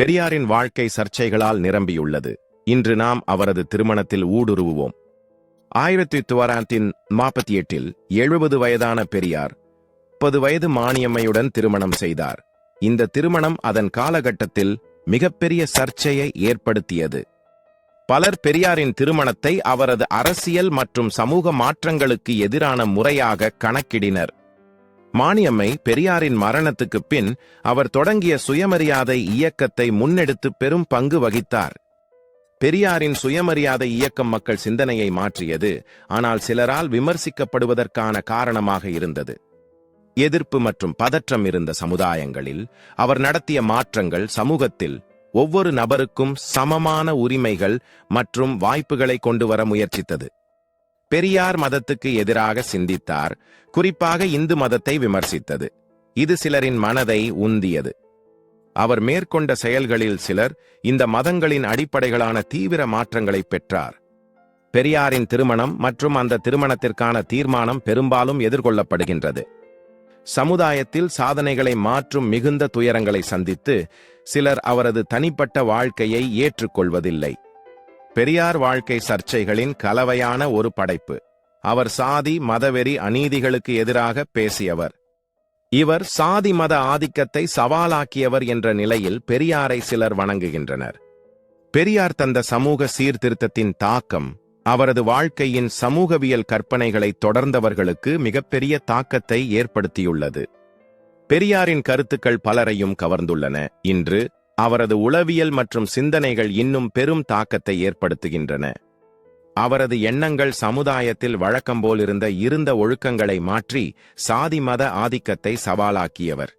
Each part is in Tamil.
பெரியாரின் வாழ்க்கை சர்ச்சைகளால் நிரம்பியுள்ளது. இன்று நாம் அவரது திருமணத்தில் ஊடுருவுவோம். ஆயிரத்தி தொள்ளாயிரத்தின் நாற்பத்தி எட்டில் எழுபது வயதான பெரியார் முப்பது வயது மானியம்மையுடன் திருமணம் செய்தார். இந்த திருமணம் அதன் காலகட்டத்தில் மிகப்பெரிய சர்ச்சையை ஏற்படுத்தியது. பலர் பெரியாரின் திருமணத்தை அவரது அரசியல் மற்றும் சமூக மாற்றங்களுக்கு எதிரான முறையாக கணக்கிடினர். மானியம்மை பெரியாரின் மரணத்துக்குப் பின் அவர் தொடங்கிய சுயமரியாதை இயக்கத்தை முன்னெடுத்து பெரும் பங்கு வகித்தார். பெரியாரின் சுயமரியாதை இயக்கம் மக்கள் சிந்தனையை மாற்றியது ஆனால் சிலரால் விமர்சிக்கப்படுவதற்கான காரணமாக இருந்தது. எதிர்ப்பு மற்றும் பதற்றம் இருந்த சமுதாயங்களில் அவர் நடத்திய மாற்றங்கள் சமூகத்தில் ஒவ்வொரு நபருக்கும் சமமான உரிமைகள் மற்றும் வாய்ப்புகளை கொண்டு வர முயற்சித்தது. பெரியார் மதத்துக்கு எதிராக சிந்தித்தார் குறிப்பாக இந்து மதத்தை விமர்சித்தது. இது சிலரின் மனதை உந்தியது. அவர் மேற்கொண்ட செயல்களில் சிலர் இந்த மதங்களின் அடிப்படைகளான தீவிர மாற்றங்களை பெற்றார். பெரியாரின் திருமணம் மற்றும் அந்த திருமணத்திற்கான தீர்மானம் பெரும்பாலும் எதிர்கொள்ளப்படுகின்றது. சமுதாயத்தில் சாதனைகளை மாற்றும் மிகுந்த துயரங்களை சந்தித்து சிலர் அவரது தனிப்பட்ட வாழ்க்கையை ஏற்றுக்கொள்வதில்லை. பெரியார் வாழ்க்கை சர்ச்சைகளின் கலவையான ஒரு படைப்பு. அவர் சாதி மதவெறி அநீதிகளுக்கு எதிராக பேசியவர். இவர் சாதி மத ஆதிக்கத்தை சவாலாக்கியவர் என்ற நிலையில் பெரியாரை சிலர் வணங்குகின்றனர். பெரியார் தந்த சமூக சீர்திருத்தத்தின் தாக்கம் அவரது வாழ்க்கையின் சமூகவியல் கற்பனைகளை தொடர்ந்தவர்களுக்கு மிகப்பெரிய தாக்கத்தை ஏற்படுத்தியுள்ளது. பெரியாரின் கருத்துக்கள் பலரையும் கவர்ந்துள்ளன. இன்று அவரது உளவியல் மற்றும் சிந்தனைகள் இன்னும் பெரும் தாக்கத்தை ஏற்படுத்துகின்றன. அவரது எண்ணங்கள் சமுதாயத்தில் வழக்கம்போல் இருந்த இருந்த ஒழுக்கங்களை மாற்றி சாதி மத ஆதிக்கத்தை சவாலாக்கியவர்.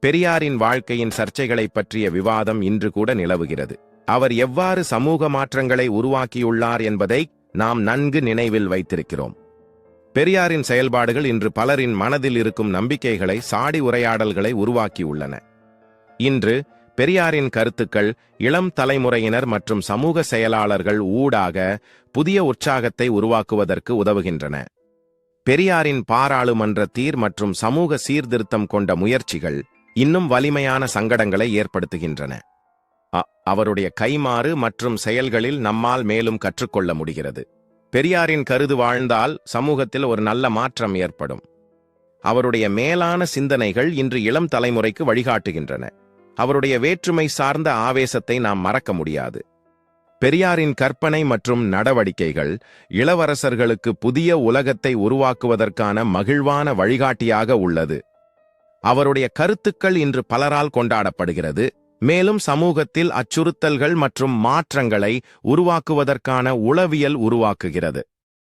பெரியாரின் வாழ்க்கையின் சர்ச்சைகளைப் பற்றிய விவாதம் இன்று கூட நிலவுகிறது. அவர் எவ்வாறு சமூக மாற்றங்களை உருவாக்கியுள்ளார் என்பதை நாம் நன்கு நினைவில் வைத்திருக்கிறோம். பெரியாரின் செயல்பாடுகள் இன்று பலரின் மனதில் இருக்கும் நம்பிக்கைகளை சாடி உரையாடல்களை உருவாக்கியுள்ளன. இன்று பெரியாரின் கருத்துக்கள் இளம் தலைமுறையினர் மற்றும் சமூக செயலாளர்கள் ஊடாக புதிய உற்சாகத்தை உருவாக்குவதற்கு உதவுகின்றன. பெரியாரின் பாராளுமன்ற தீர் மற்றும் சமூக சீர்திருத்தம் கொண்ட முயற்சிகள் இன்னும் வலிமையான சங்கடங்களை ஏற்படுத்துகின்றன. அவருடைய கைமாறு மற்றும் செயல்களில் நம்மால் மேலும் கற்றுக்கொள்ள முடிகிறது. பெரியாரின் கருது வாழ்ந்தால் சமூகத்தில் ஒரு நல்ல மாற்றம் ஏற்படும். அவருடைய மேலான சிந்தனைகள் இன்று இளம் தலைமுறைக்கு வழிகாட்டுகின்றன. அவருடைய வேற்றுமை சார்ந்த ஆவேசத்தை நாம் மறக்க முடியாது. பெரியாரின் கற்பனை மற்றும் நடவடிக்கைகள் இளவரசர்களுக்கு புதிய உலகத்தை உருவாக்குவதற்கான மகிழ்வான வழிகாட்டியாக உள்ளது. அவருடைய கருத்துக்கள் இன்று பலரால் கொண்டாடப்படுகிறது. மேலும் சமூகத்தில் அச்சுறுத்தல்கள் மற்றும் மாற்றங்களை உருவாக்குவதற்கான உளவியல் உருவாக்குகிறது.